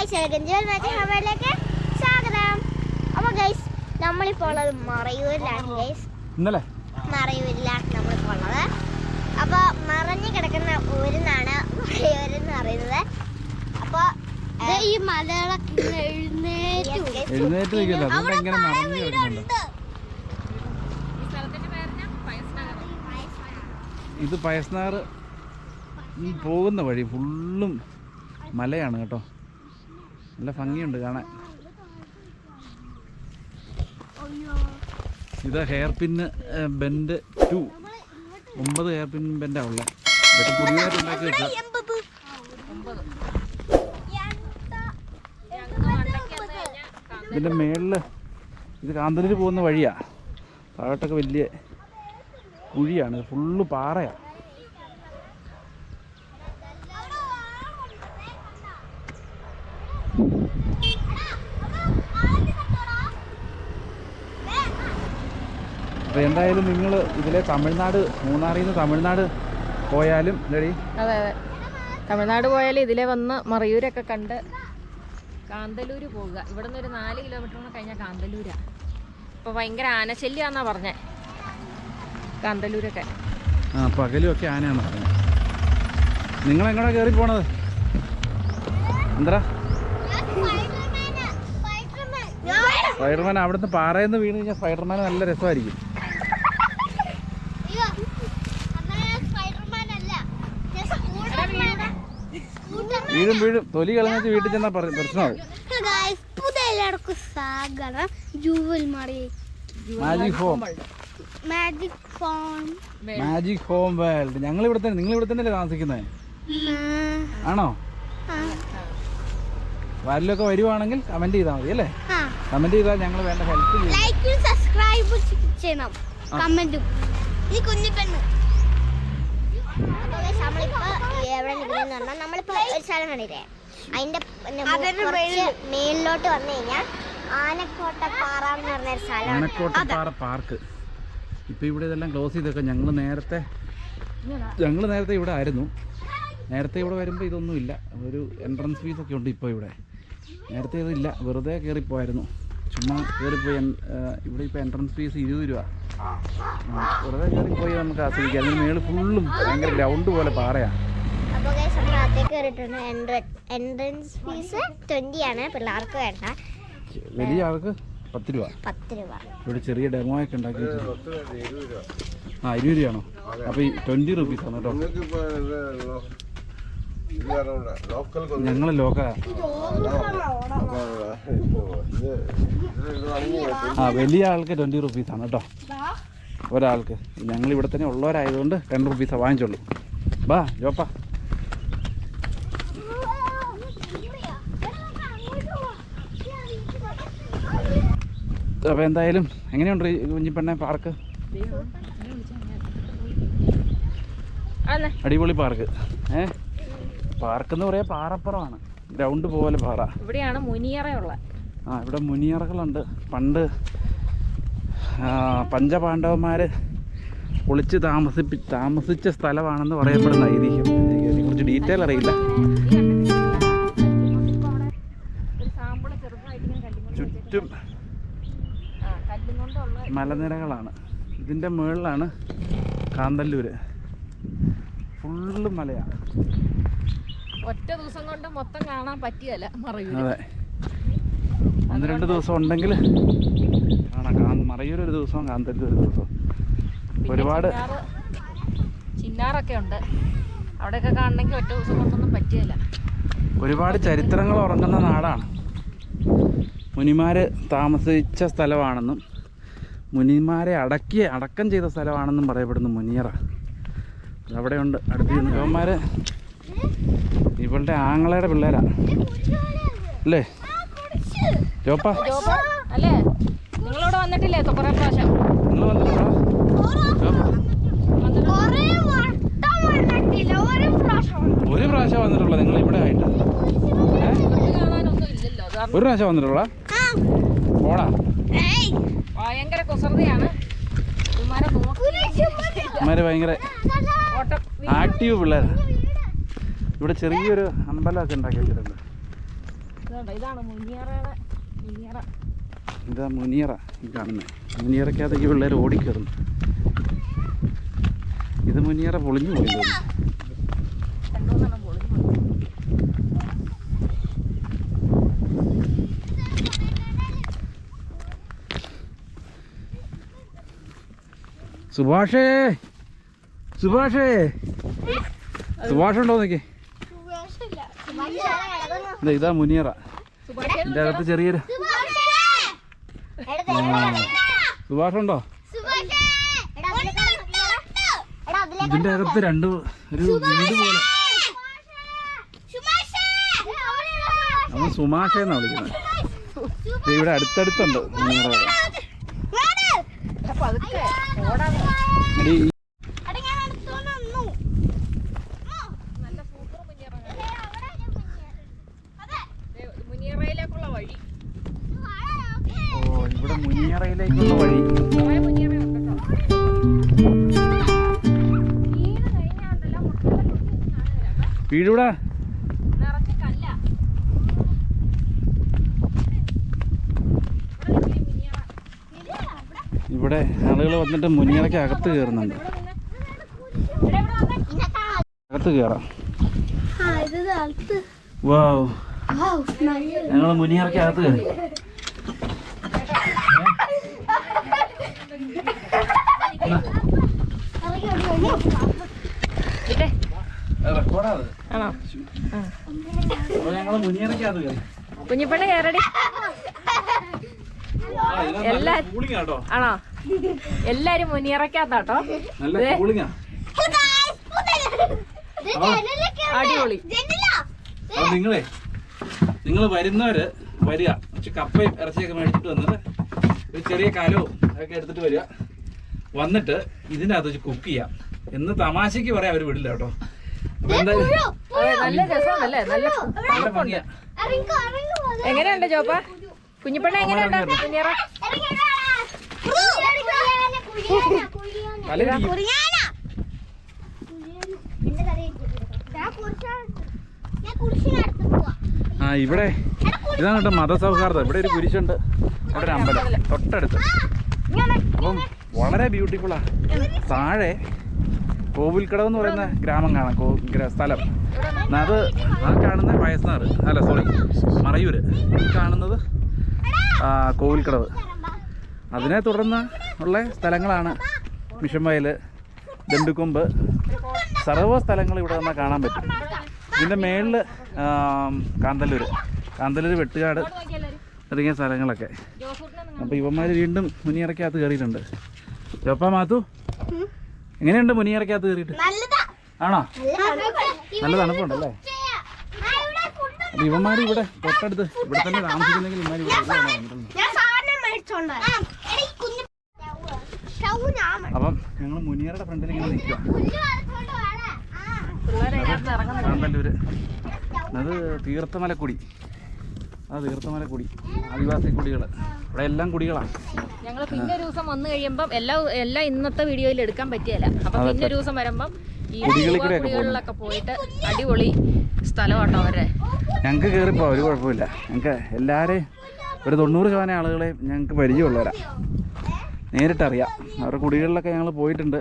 Guys ഗഞ്ചൽ match ഹവയിലേക്ക് സ്വാഗതം. അപ്പോൾ guys നമ്മളിപ്പോൾ ഉള്ളത് മറയൂരിലാണ് ഗൈസ് ഇന്നലെ? മറയൂരിലാണ് നമ്മളിപ്പോൾ ഉള്ളത്. അപ്പോൾ മറഞ്ഞു കിടക്കുന്ന ഊരിന്നാണ് മറയൂർ എന്ന് പറയുന്നത്. അപ്പോൾ ഈ മലകളൊക്കെ എഴുന്നേറ്റ് എഴുന്നേറ്റ് നിൽക്കില്ല ഇത് പയസ്നാർ പോകുന്ന വഴി ഫുള്ളും മലയാണ് കേട്ടോ. നല്ല ഭംഗിയുണ്ട് കാണാൻ. ഇത് ഹെയർ പിന്ന് ബെൻഡ് ടു ഒമ്പത് ഹെയർ പിൻ ബെൻഡാ ഉള്ളത് ഇതൊക്കെ പുതിയതായിട്ട് ഉണ്ടാക്കി വെച്ച ഇതിന്റെ മേളിൽ ഇത് കാന്തലൂർ പോകുന്ന വഴിയാ. താഴോട്ടൊക്കെ വലിയ കുഴിയാണ്. ഫുള്ള് പാറയാ. അപ്പോൾ എന്തായാലും നിങ്ങൾ ഇതിലെ തമിഴ്നാട് മൂന്നാറിൽ നിന്ന് തമിഴ്നാട് പോയാലും അതെ അതെ. തമിഴ്നാട് പോയാലും ഇതിലെ വന്ന് മറയൂരൊക്കെ കണ്ട് കാന്തല്ലൂര് പോവുക. ഇവിടെ നിന്ന് ഒരു നാല് കിലോമീറ്റർ കൂടെ കഴിഞ്ഞാൽ കാന്തല്ലൂരാ. ഇപ്പൊ ഭയങ്കര ആനശല്യാന്നാ പറഞ്ഞേ. കാന്തല്ലൂരൊക്കെ. ആ പകലും ഒക്കെ ആനയാണ് പറഞ്ഞത് നിങ്ങൾ എങ്ങോട്ടാ കയറി പോണത് എന്താ സ്പൈഡർമാൻ അവിടുന്ന് പാറയിൽ നിന്ന് വീണ് കഴിഞ്ഞാൽ സ്പൈഡർമാൻ നല്ല രസമായിരിക്കും. വീഴും വീഴും. തൊലി കളഞ്ഞിട്ട് വീട്ടിൽ ചെന്നാൽ പറയും പ്രശ്നമാവും. Sagaram jewel magic home magic magic home world ഞങ്ങൾ ഇവിടെ തന്നെ നിങ്ങൾ ഇവിടെ തന്നെയല്ലേ താമസിക്കുന്നത് ആണോ? വരലൊക്കെ വരുവാണെങ്കിൽ കമന്റ് ചെയ്താൽ മതി അല്ലേ? കമന്റ് ചെയ്താൽ ഞങ്ങൾ വേണ്ട ഹെൽപ്പ് ചെയ്യും. ലൈക്കും സബ്സ്ക്രൈബ് ചെയ്യണം. കമന്റും ഈ കുഞ്ഞു പെണ്ണ് നമ്മളിപ്പോ എവിടെ നിൽക്കുന്നതെന്ന് പറഞ്ഞാൽ നമ്മളിപ്പോ ഒരു സ്ഥലം കണ്ടില്ലേ? അതിന്റെ പിന്നെ കുറച്ച് മേളിലോട്ട് വന്നു കഴിഞ്ഞാൽ ആനക്കോട്ട പാറ എന്ന് പറഞ്ഞ ഒരു ആനക്കോട്ടപ്പാറ പാർക്ക്. ഇപ്പൊ ഇവിടെ ഇതെല്ലാം ക്ലോസ് ചെയ്തൊക്കെ. ഞങ്ങൾ നേരത്തെ ഞങ്ങൾ നേരത്തെ ഇവിടെ ആയിരുന്നു. നേരത്തെ ഇവിടെ വരുമ്പോൾ ഇതൊന്നും ഇല്ല. ഒരു എൻട്രൻസ് ഫീസ് ഒക്കെ ഉണ്ട് ഇപ്പോൾ ഇവിടെ. നേരത്തെ ഇതില്ല വെറുതെ കയറിപ്പോയായിരുന്നു ചുമ്മാ കയറിപ്പോയി എൻ- ഇവിടെ ഇപ്പോൾ എൻട്രൻസ് ഫീസ് ഇരുപത് രൂപ. വെറുതെ കയറിപ്പോയി നമുക്ക് ആസ്വദിക്കാം. അതിന് മേളിൽ ഫുള്ളും ഭയങ്കര ഗ്രൗണ്ട് പോലെ പാറയാണ് അപ്പോൾ ഗൈസ് നമ്മൾ അകത്തേക്ക് കയറിയിട്ടുണ്ട്. എൻട്രൻസ് ഫീസ് ട്വന്റി ആണ്. പിള്ളേർക്ക് വേണ്ട. വലിയ ആൾക്ക് പത്ത് രൂപ. പത്ത് രൂപ. ഇവിടെ ചെറിയ ഡെമോ ഒക്കെ ഉണ്ടാക്കി. ആ ഇരുപത് രൂപയാണോ? അപ്പോൾ ഈ ട്വന്റി റുപ്പീസ് ആണ് കേട്ടോ. ലോക്കൽ ഞങ്ങൾ ലോക ആ വലിയ ആൾക്ക് ട്വന്റി റുപ്പീസ് ആണ് കേട്ടോ. ഒരാൾക്ക്. ഞങ്ങൾ ഇവിടെ തന്നെ ഉള്ളവരായതുകൊണ്ട് ടെൻ റുപ്പീസ് വാങ്ങിച്ചോളൂ. ബാ ജോപ്പ. അപ്പോൾ എന്തായാലും എങ്ങനെയുണ്ട് കുഞ്ഞിപ്പെണ്ണ പാർക്ക്? അടിപൊളി പാർക്ക്. ഏ? പാർക്ക് എന്ന് പറയാ പാറപ്പുറമാണ്. ഗ്രൗണ്ട് പോലെ പാറ. ഇവിടെയാണ് മുനിയറയുള്ള. ആ ഇവിടെ മുനിയറകളുണ്ട്. പണ്ട് പഞ്ചപാണ്ഡവന്മാർ ഒളിച്ച് താമസിപ്പി താമസിച്ച സ്ഥലമാണെന്ന് പറയപ്പെടുന്ന ഐതിഹ്യം അതിനെക്കുറിച്ച് ഡീറ്റെയിൽ അറിയില്ല. ചുറ്റും മലനിരകളാണ്. ഇതിന്റെ മുകളിലാണ് കാന്തല്ലൂര്. ഫുള്ള് മലയാണ് ഒറ്റ ദിവസം കൊണ്ട് മൊത്തം കാണാൻ പറ്റിയല്ല മറയൂർ അതെ. ഒന്ന് രണ്ട് ദിവസം ഉണ്ടെങ്കിൽ കാണാം. മറയൂർ ഒരു ദിവസം കാന്തല്ലൂർ ഒരു ദിവസവും. ഒരുപാട് ചിന്നാറ് ചിന്നാറൊക്കെ ഉണ്ട്. അവിടെയൊക്കെ കാണണമെങ്കിൽ ഒറ്റ ദിവസം കൊണ്ടൊന്നും പറ്റിയല്ല. ഒരുപാട് ചരിത്രങ്ങൾ ഉറങ്ങുന്ന നാടാണ്. മുനിമാര് താമസിച്ച സ്ഥലമാണെന്നും മുനിമാരെ അടക്കിയ അടക്കം ചെയ്ത സ്ഥലമാണെന്നും പറയപ്പെടുന്നു മുനിയറ. അവിടെയുണ്ട് അടുത്ത് ഇവന്മാര് ഇവളുടെ ആങ്ങളയുടെ പിള്ളേരാ. അല്ലേ? ജോപ്പ? അല്ലേ? നിങ്ങളിവിടെ വന്നിട്ടില്ലേ? കുറേ പ്രാവശ്യം. നിങ്ങൾ വന്നിട്ടുണ്ടോ? ഒരു പ്രാവശ്യം വന്നിട്ടുള്ള. നിങ്ങൾ ഇവിടെ ആയിട്ട്. ഒരു പ്രാവശ്യം വന്നിട്ടുള്ള? പോടാ. ഭയങ്കര കുസൃതിയാണ്. ഭയങ്കര ആക്റ്റീവ് പിള്ളേരാണ് ഇവിടെ ചെറിയൊരു അമ്പലമൊക്കെ ഉണ്ടാക്കി വെച്ചിട്ടുണ്ട് ഇതാണ് മുനിയറയുടെ മുനിയറ. ഇതാ മുനിയറ ഈ കാണുന്നത് മുനിയറയ്ക്കകത്തേക്ക് പിള്ളേർ ഓടിക്കയറുന്നു ഇത് മുനിയറ പൊളിഞ്ഞു പോയി. സുഭാഷേ സുഭാഷേ. സുഭാഷ് ഉണ്ടോ നോക്കി ഇതാ ഇതാ മുനിയറ ഇതിന്റെ അകത്ത് ചെറിയൊരു സുഭാഷ് ഉണ്ടോ? ഇതിന്റെ അകത്ത് രണ്ട് ഒരു വീട് പോലെ. നമ്മൾ സുമാഷ എന്നാ വിളിക്കുന്നത്. ഇവിടെ അടുത്തടുത്തുണ്ട് മുനിയറ ഇവിടെ? ഇവിടെ ആളുകൾ വന്നിട്ട് മുനിയറയ്ക്ക് അകത്ത് കയറുന്നുണ്ട്. അകത്ത് കയറാം. വാവ് ഞങ്ങൾ മുനിയറയ്ക്ക് അകത്ത് കയറി. റെക്കോർഡാ ആണോ? കയറി. കയറടി. എല്ലാ- ആണോ? എല്ലാരും മുനിയറക്കാത്താട്ടോ അടിപൊളി. നിങ്ങളെ. നിങ്ങൾ വരുന്നവര് വരിക. പക്ഷെ കപ്പയും ഇറച്ചിയൊക്കെ മേടിച്ചിട്ട് വന്നിട്ട് ഒരു ചെറിയ കലവും ഒക്കെ എടുത്തിട്ട് വരിക. വന്നിട്ട് ഇതിനകത്ത് വെച്ച് കുക്ക് ചെയ്യാം. എന്ന് തമാശക്ക് പറയാം അവർ വിടില്ല കേട്ടോ. നല്ല നല്ല എങ്ങനെയുണ്ട് ചോപ്പ കുഞ്ഞിപ്പെണ്ണ എങ്ങനെയുണ്ട്. ആ ഇവിടെ. ഇതാണ് കേട്ടോ മതസൗഹാർദ്ദം. ഇവിടെ ഒരു കുരിശുണ്ട്. അവിടെ ഒരു അമ്പലം. തൊട്ടടുത്ത്. അപ്പം വളരെ ബ്യൂട്ടിഫുള്ളാ താഴെ കോവിൽക്കടവ് എന്ന് പറയുന്ന ഗ്രാമം കാണാം. കോ സ്ഥലം. അത് ആ കാണുന്ന വയസ്സാറ്. അല്ല സോറി മറയൂര്. കാണുന്നത് കോവിൽക്കടവ്. അതിനെ തുടർന്ന് ഉള്ള സ്ഥലങ്ങളാണ് മിഷൻ വയൽ ദണ്ടുക്കൊമ്പ് സർവ സ്ഥലങ്ങൾ ഇവിടെ നിന്ന് കാണാൻ പറ്റും. ഇതിന്റെ മേളിൽ കാന്തല്ലൂർ കാന്തല്ലൂർ വെട്ടുകാട്. തുടങ്ങിയ സ്ഥലങ്ങളൊക്കെ. അപ്പോൾ ഇവന്മാർ വീണ്ടും മുനിയറയ്ക്കകത്ത് കയറിയിട്ടുണ്ട്. ചോപ്പ മാത്തു എങ്ങനെയുണ്ട് മുനിയറക്കകത്ത് കയറിയിട്ട്? ആണോ? നല്ല തണുപ്പുണ്ടല്ലേ? ഇവന്മാർ ഇവിടെ തൊട്ടടുത്ത് ഇവിടെ തന്നെ താമസിക്കുന്നെങ്കിൽ ഇവന്മാർ ഇവിടെ. അപ്പം ഞങ്ങൾ മുനിയറുടെ ഫ്രണ്ടിൽ ഇങ്ങനെ നിൽക്കുക അത് വരച്ചോണ്ട് അത് തീർത്ഥമല കുടി. ആദിവാസി കുടികൾ ഇവിടെ എല്ലാം കുടികളാണ്. ഞങ്ങൾ പിന്നെ ഒരു ദിവസം വന്നു കഴിയുമ്പം എല്ലാ എല്ലാം ഇന്നത്തെ വീഡിയോയിൽ എടുക്കാൻ പറ്റിയല്ല. അപ്പൊ പിന്നെ ഒരു ദിവസം വരുമ്പം ഈ കുടികളിലൊക്കെ പോയിട്ട് അടിപൊളി സ്ഥലമാട്ടോ അവരെ ഞങ്ങൾക്ക് കയറിപ്പോ ഒരു കുഴപ്പമില്ല. ഞങ്ങൾക്ക് എല്ലാവരെയും ഒരു തൊണ്ണൂറ് ശതമാനം ആളുകളെ ഞങ്ങൾക്ക് പരിചയമുള്ളവരാ. നേരിട്ടറിയാം. അവരുടെ കുടികളിലൊക്കെ ഞങ്ങൾ പോയിട്ടുണ്ട്.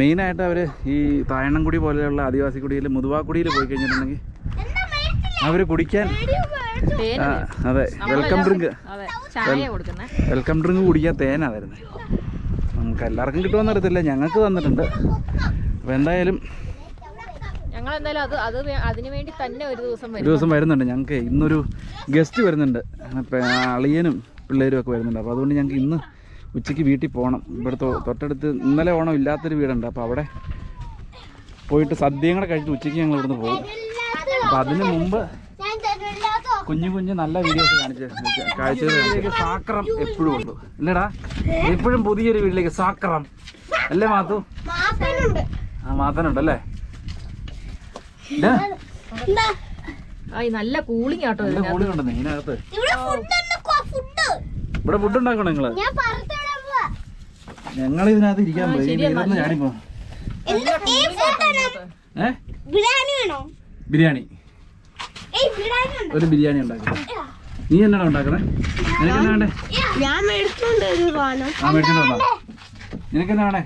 മെയിനായിട്ട് അവർ ഈ തായണ്ണംകുടി പോലെയുള്ള ആദിവാസി കുടിയിൽ മുതുവാക്കുടിയിൽ പോയി കഴിഞ്ഞിട്ടുണ്ടെങ്കിൽ അവർ കുടിക്കാൻ അതെ വെൽക്കം ഡ്രിങ്ക്. വെൽക്കം ഡ്രിങ്ക് കുടിക്കാൻ തേനാ വരുന്നത് നമുക്ക് എല്ലാവർക്കും കിട്ടുമെന്ന് അറിയത്തില്ല ഞങ്ങൾക്ക് തന്നിട്ടുണ്ട്. അപ്പോൾ എന്തായാലും ഞങ്ങൾ എന്തായാലും അത് അത് അതിനു വേണ്ടി തന്നെ ഒരു ദിവസം ഒരു ദിവസം വരുന്നുണ്ട്. ഞങ്ങൾക്ക് ഇന്നൊരു ഗസ്റ്റ് വരുന്നുണ്ട്. അളിയനും പിള്ളേരും ഒക്കെ വരുന്നുണ്ട്. അപ്പോൾ അതുകൊണ്ട് ഞങ്ങൾക്ക് ഇന്ന് ഉച്ചയ്ക്ക് വീട്ടിൽ പോകണം. ഇവിടെ തൊട്ടടുത്ത് ഇന്നലെ ഓണം ഇല്ലാത്തൊരു വീടുണ്ട്. അപ്പോൾ അവിടെ പോയിട്ട് സദ്യയും കൂടെ കഴിച്ചിട്ട് ഉച്ചയ്ക്ക് ഞങ്ങൾ ഇവിടുന്ന് പോകും. അപ്പോൾ അതിന് മുമ്പ്? കുഞ്ഞു കുഞ്ഞു നല്ല വീഡിയോസ് കാണിച്ച് കാഴ്ചകളിലേക്ക് സാക്രം എപ്പോഴും ഉണ്ടോ. ഇല്ലടാ എപ്പോഴും പുതിയൊരു വീട്ടിലേക്ക് സാക്രം. അല്ലേ മാത്തു. ആ മാത്തനുണ്ടല്ലേ? നല്ല കൂളിംഗ് ആട്ടോ നല്ല ഇതിനകത്ത്. കൂളി ഉണ്ടെന്ന് ഇതിനകത്ത്? ഇവിടെ ഫുഡ് ഉണ്ടാക്കണം? നിങ്ങൾ? ഞാൻ പുറത്തുവിടാൻ പോവാ. ഞങ്ങൾ ഇതിനകത്ത് ഇരിക്കാൻ പോയി ചാടിപ്പോ? ഏ? ബിരിയാണി. ഏയ് ബിരിയാണി ഉണ്ടോ? ഒരു ബിരിയാണി ഉണ്ടാക്കാം. നീ എന്നാണ് ഉണ്ടാക്കണേ? നിനക്ക് എന്നാ വേണ്ടേ? ഞാൻ മേടിച്ചുകൊണ്ട് ഒരു സാധനം. ആ മേടിച്ചോണ്ട് വന്നോ. നിനക്ക് എന്നാ വേണ്ടേ?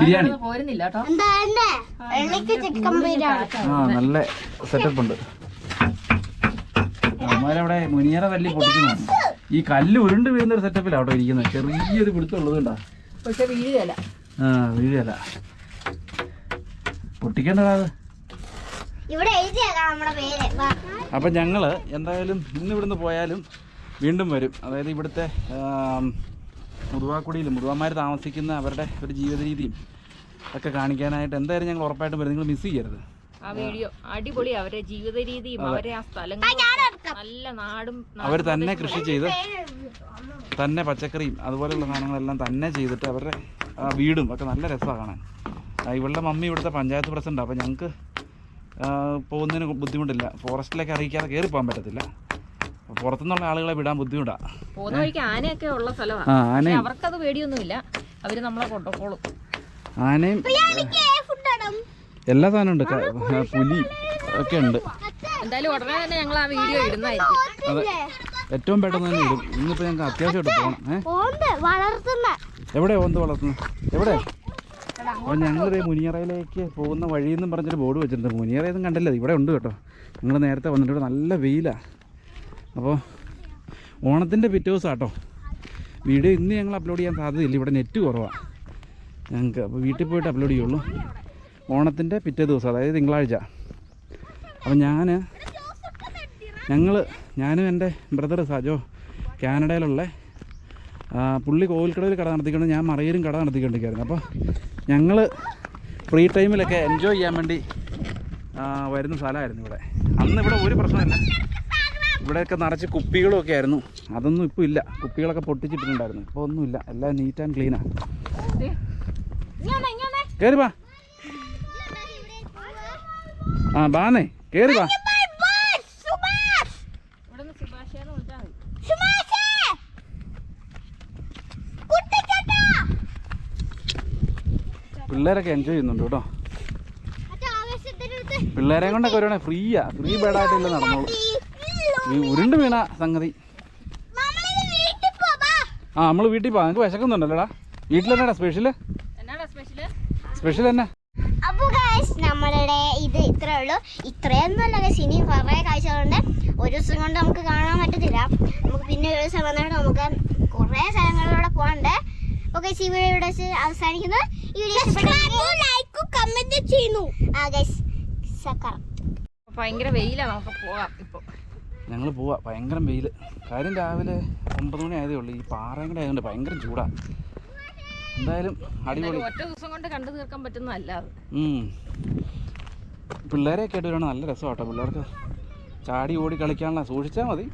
ബിരിയാണി. പോരുന്നില്ല കേട്ടോ എന്താ എനിക്ക് ചിക്കൻ ബിരിയാണി ആ നല്ല സെറ്റപ്പ് ഉണ്ട്. അവിടെ മുനിയറ തല്ലി പൊട്ടിക്കുന്നു. ഈ കല്ല് ഉരുണ്ട് വീഴുന്ന ഒരു സെറ്റപ്പിലാണ് അവിടെ ഇരിക്കുന്നത്. ചെറിയൊരു പിടുത്തമുള്ളത് ഉണ്ടാ പക്ഷെ വീഴുകയല്ല. ആ വീഴല പൊട്ടിക്കേണ്ടതാ അത്. ഇവിടെ എഴുതിയേക്കാം നമ്മുടെ പേര്. അപ്പം ഞങ്ങൾ എന്തായാലും ഇന്ന് ഇവിടുന്ന് പോയാലും വീണ്ടും വരും. അതായത് ഇവിടുത്തെ മുതുവാക്കുടിയിൽ മുതുവാന്മാർ താമസിക്കുന്ന അവരുടെ ഒരു ജീവിത രീതിയും ഒക്കെ കാണിക്കാനായിട്ട് എന്തായാലും ഞങ്ങൾ ഉറപ്പായിട്ടും വരും. നിങ്ങൾ മിസ് ചെയ്യരുത്. ആ വീഡിയോ അടിപൊളി. അവരുടെ ജീവിത രീതിയും അവരെ ആ സ്ഥലങ്ങളും നല്ല നാടും അവർ തന്നെ കൃഷി ചെയ്ത് തന്നെ പച്ചക്കറിയും അതുപോലെയുള്ള സാധനങ്ങളെല്ലാം തന്നെ ചെയ്തിട്ട് അവരുടെ ആ വീടും ഒക്കെ നല്ല രസമാണ് കാണാൻ. ഇവളുടെ മമ്മി ഇവിടുത്തെ പഞ്ചായത്ത് പ്രസിഡന്റ്. അപ്പോൾ ഞങ്ങൾക്ക് പോകുന്നതിന് ബുദ്ധിമുട്ടില്ല. ഫോറസ്റ്റിലേക്ക് അറിയിക്കാതെ കയറി പോകാൻ പറ്റത്തില്ല. പുറത്തുനിന്നുള്ള ആളുകളെ വിടാൻ ബുദ്ധിമുട്ടാണ് പോകുന്ന വഴിക്ക് ആനയൊക്കെ ഉള്ള സ്ഥലമാണ് ആ ആനയും. അവർക്കത് പേടിയൊന്നുമില്ല. അവർ നമ്മളെ ആനയും എല്ലാ സാധനവും ഉണ്ട്. പുലി ഒക്കെ ഉണ്ട്. എന്തായാലും ഉടനെ തന്നെ ഞങ്ങൾ ആ വീഡിയോ ഇടുന്നതായിരിക്കും. അതെ. ഏറ്റവും പെട്ടെന്ന് തന്നെ ഇടും. ഇന്നിപ്പോൾ ഞങ്ങൾക്ക് അത്യാവശ്യമായിട്ട് പോകണം ഏ? ഓന്ത് വളർത്തുന്ന. എവിടെ ഓന്ത് വളർത്തുന്നത് എവിടെ അപ്പോൾ ഞങ്ങളിത് മുനിയറയിലേക്ക് പോകുന്ന വഴിയെന്നും പറഞ്ഞൊരു ബോർഡ് വെച്ചിട്ടുണ്ട്. മുനിയറയൊന്നും കണ്ടില്ല ഇവിടെ ഉണ്ട് കേട്ടോ. ഞങ്ങൾ നേരത്തെ വന്നിട്ട് ഇവിടെ നല്ല വെയിലാണ് അപ്പോൾ ഓണത്തിന്റെ പിറ്റേ ദിവസം കേട്ടോ. വീഡിയോ ഇന്ന് ഞങ്ങൾ അപ്ലോഡ് ചെയ്യാൻ സാധ്യതയില്ല ഇവിടെ നെറ്റ് കുറവാണ് ഞങ്ങൾക്ക് അപ്പോൾ വീട്ടിൽ പോയിട്ട് അപ്ലോഡ് ചെയ്യുള്ളൂ. ഓണത്തിന്റെ പിറ്റേ ദിവസം അതായത് തിങ്കളാഴ്ച. അപ്പോൾ ഞാൻ ഞങ്ങൾ ഞാനും എന്റെ ബ്രദർ സജോ കാനഡയിലുള്ള പുള്ളി കോവിൽക്കടവിൽ കട നടത്തിക്കൊണ്ട് ഞാൻ മറയിലും കട നടത്തിക്കൊണ്ടിരിക്കുകയായിരുന്നു. അപ്പോൾ ഞങ്ങൾ ഫ്രീ ടൈമിലൊക്കെ എൻജോയ് ചെയ്യാൻ വേണ്ടി വരുന്ന സ്ഥലമായിരുന്നു ഇവിടെ. അന്ന് ഇവിടെ ഒരു പ്രശ്നമില്ല. ഇവിടെയൊക്കെ നിറച്ച് കുപ്പികളും ഒക്കെ ആയിരുന്നു. അതൊന്നും ഇപ്പോൾ ഇല്ല. കുപ്പികളൊക്കെ പൊട്ടിച്ചിട്ടുണ്ടായിരുന്നു ഇപ്പോൾ ഒന്നുമില്ല എല്ലാം നീറ്റ് ആൻഡ് ക്ലീനാണ് കയറി വാ. ആ ബാന്നേ കയറി വാ ഇവിടെ നിന്ന് സുഭാഷേന്ന് വിളിച്ചാൽ മതി പിള്ളേരൊക്കെ എൻജോയ് ചെയ്യുന്നുണ്ട് കേട്ടോ. പിള്ളേരെ കൊണ്ടൊക്കെ ഒരു ഫ്രീയാ ഫ്രീ ബേഡായിട്ടില്ല നടന്നോളൂ. ഈ ഉരുണ്ട് വീണ സംഗതി. ആ നമ്മൾ വീട്ടിൽ പോവാം. നിങ്ങൾക്ക് വിശക്കുന്നുണ്ടല്ലോടാ. വീട്ടിലെന്നാടാ സ്പെഷ്യൽ സ്പെഷ്യൽ തന്നെ. അപ്പൊ ഗൈസ് നമ്മളുടെ ഇത് ഇത്രേ ഉള്ളൂ. ഇത്രയൊന്നുമല്ല ഗൈസ് ഇനി കുറേ കാഴ്ചകളുണ്ട്. ഒരു ദിവസം കൊണ്ട് നമുക്ക് കാണാൻ പറ്റത്തില്ല. നമുക്ക് പിന്നെ ഒരു ദിവസം വന്നിട്ട് നമുക്ക് കുറേ സ്ഥലങ്ങളിലൂടെ പോകണ്ട് ഓക്കെ ഈ വീഡിയോ ഇവിടെ അവസാനിക്കുന്നു. ഈ വീഡിയോ ലൈക്കും കമന്റ് ചെയ്യുന്നു. ആ ഗൈസ് ഭയങ്കര വെയിലാണ് നമുക്ക് പോകാം ഇപ്പോ. ഞങ്ങൾ പോവാ ഭയങ്കര വെയിൽ കാര്യം രാവിലെ ഒമ്പത് മണി ആയതേ ഉള്ളൂ ഈ പാറയും കൂടെ ആയതുകൊണ്ട് ഭയങ്കര ചൂടാ. എന്തായാലും അടിപൊളി. ഒറ്റ ദിവസം കൊണ്ട് കണ്ടു തീർക്കാൻ പറ്റുന്നതല്ല. പിള്ളേരെയൊക്കെ ആയിട്ട് വരുവാണെങ്കിൽ നല്ല രസമാട്ടോ പിള്ളേർക്ക് ചാടി ഓടി കളിക്കാനുള്ള സൂക്ഷിച്ചാൽ മതി.